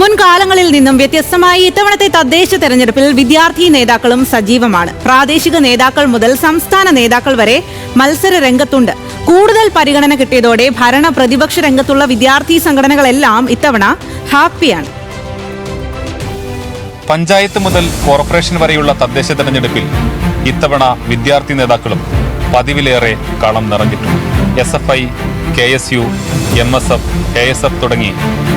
മുൻകാലങ്ങളിൽ നിന്നും വ്യത്യസ്തമായി ഇത്തവണത്തെ തദ്ദേശ തെരഞ്ഞെടുപ്പിൽ വിദ്യാർത്ഥി നേതാക്കളും സജീവമാണ്. പ്രാദേശിക നേതാക്കൾ മുതൽ സംസ്ഥാന നേതാക്കൾ വരെ മത്സര രംഗത്തുണ്ട്. കൂടുതൽ പരിഗണന കിട്ടിയതോടെ ഭരണ പ്രതിപക്ഷ രംഗത്തുള്ള വിദ്യാർത്ഥി സംഘടനകളെല്ലാം ഇത്തവണ ഹാപ്പിയാണ്. പഞ്ചായത്ത് മുതൽ കോർപ്പറേഷൻ വരെയുള്ള തദ്ദേശ തെരഞ്ഞെടുപ്പിൽ ഇത്തവണ വിദ്യാർത്ഥി നേതാക്കളും പതിവിലേറെ കളം നിറഞ്ഞിട്ടുണ്ട്. S F I K S U M S F K S F തുടങ്ങി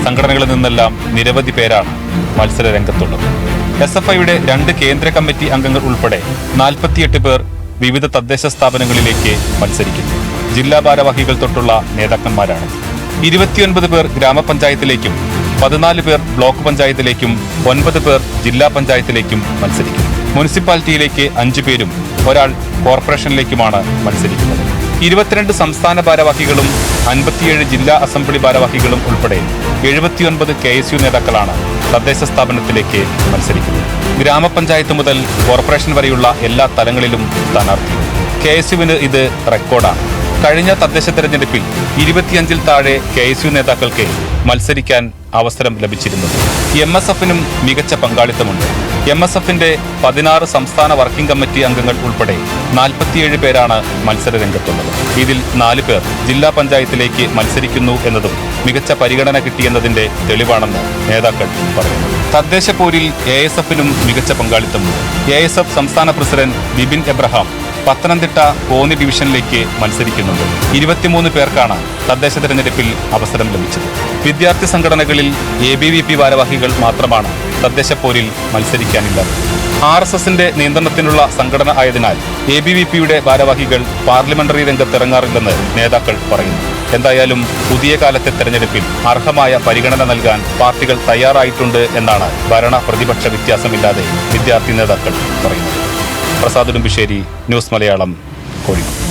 സംഘടനകളിൽ നിന്നെല്ലാം നിരവധി പേരാണ് മത്സര രംഗത്തുള്ളത് എസ് എഫ് ഐയുടെ രണ്ട് കേന്ദ്ര കമ്മിറ്റി അംഗങ്ങൾ ഉൾപ്പെടെ നാൽപ്പത്തിയെട്ട് പേർ വിവിധ തദ്ദേശ സ്ഥാപനങ്ങളിലേക്ക് മത്സരിക്കുന്നു. ജില്ലാ ഭാരവാഹികൾ തൊട്ടുള്ള നേതാക്കന്മാരാണ്. ഇരുപത്തിയൊൻപത് പേർ ഗ്രാമപഞ്ചായത്തിലേക്കും പതിനാല് പേർ ബ്ലോക്ക് പഞ്ചായത്തിലേക്കും ഒൻപത് പേർ ജില്ലാ പഞ്ചായത്തിലേക്കും മത്സരിക്കും മുനിസിപ്പാലിറ്റിയിലേക്ക് അഞ്ചു പേരും ഒരാൾ കോർപ്പറേഷനിലേക്കുമാണ് മത്സരിക്കുന്നത്. ഇരുപത്തിരണ്ട് സംസ്ഥാന ഭാരവാഹികളും അൻപത്തിയേഴ് ജില്ലാ അസംബ്ലി ഭാരവാഹികളും ഉൾപ്പെടെ എഴുപത്തിയൊൻപത് കെ എസ് യു നേതാക്കളാണ് തദ്ദേശ സ്ഥാപനത്തിലേക്ക് മത്സരിക്കുന്നത്. ഗ്രാമപഞ്ചായത്ത് മുതൽ കോർപ്പറേഷൻ വരെയുള്ള എല്ലാ തലങ്ങളിലും സ്ഥാനാർത്ഥി. കെ എസ് യുവിന് ഇത് റെക്കോർഡാണ്. കഴിഞ്ഞ തദ്ദേശ തെരഞ്ഞെടുപ്പിൽ ഇരുപത്തിയഞ്ചിൽ താഴെ കെ എസ് യു നേതാക്കൾക്ക് മത്സരിക്കാൻ അവസരം ലഭിച്ചിരുന്നു. എം എസ് എഫിനും മികച്ച പങ്കാളിത്തമുണ്ട്. എം എസ് എഫിന്റെ പതിനാറ് സംസ്ഥാന വർക്കിംഗ് കമ്മിറ്റി അംഗങ്ങൾ ഉൾപ്പെടെ നാൽപ്പത്തിയേഴ് പേരാണ് മത്സര രംഗത്തുള്ളത് ഇതിൽ നാല് പേർ ജില്ലാ പഞ്ചായത്തിലേക്ക് മത്സരിക്കുന്നു എന്നതും മികച്ച പരിഗണന കിട്ടിയെന്നതിന്റെ തെളിവാണെന്ന് നേതാക്കൾ പറയുന്നു. തദ്ദേശ പോരിൽ എ എസ് എഫിനും മികച്ച പങ്കാളിത്തമുണ്ട്. എ എസ് എഫ് സംസ്ഥാന പ്രസിഡന്റ് ബിബിൻ എബ്രഹാം പത്തനംതിട്ട കോന്നി ഡിവിഷനിലേക്ക് മത്സരിക്കുന്നുണ്ട്. ഇരുപത്തിമൂന്ന് പേർക്കാണ് തദ്ദേശ തെരഞ്ഞെടുപ്പിൽ അവസരം ലഭിച്ചത്. വിദ്യാർത്ഥി സംഘടനകളിൽ എ ബി വി പി ഭാരവാഹികൾ മാത്രമാണ് തദ്ദേശ പോരിൽ മത്സരിക്കാനില്ലാത്തത് ആർ എസ് എസിന്റെ നിയന്ത്രണത്തിനുള്ള സംഘടന ആയതിനാൽ എ ബി വി പിയുടെ ഭാരവാഹികൾ പാർലമെന്ററി രംഗത്തിറങ്ങാറില്ലെന്ന് നേതാക്കൾ പറയുന്നു. എന്തായാലും പുതിയ കാലത്തെ തെരഞ്ഞെടുപ്പിൽ അർഹമായ പരിഗണന നൽകാൻ പാർട്ടികൾ തയ്യാറായിട്ടുണ്ട് എന്നാണ് ഭരണ പ്രതിപക്ഷ വ്യത്യാസമില്ലാതെ വിദ്യാർത്ഥി നേതാക്കൾ പറയുന്നത്. പ്രസാദ് ഉടുമ്പിശ്ശേരി ന്യൂസ് മലയാളം കോഴിക്കോട്.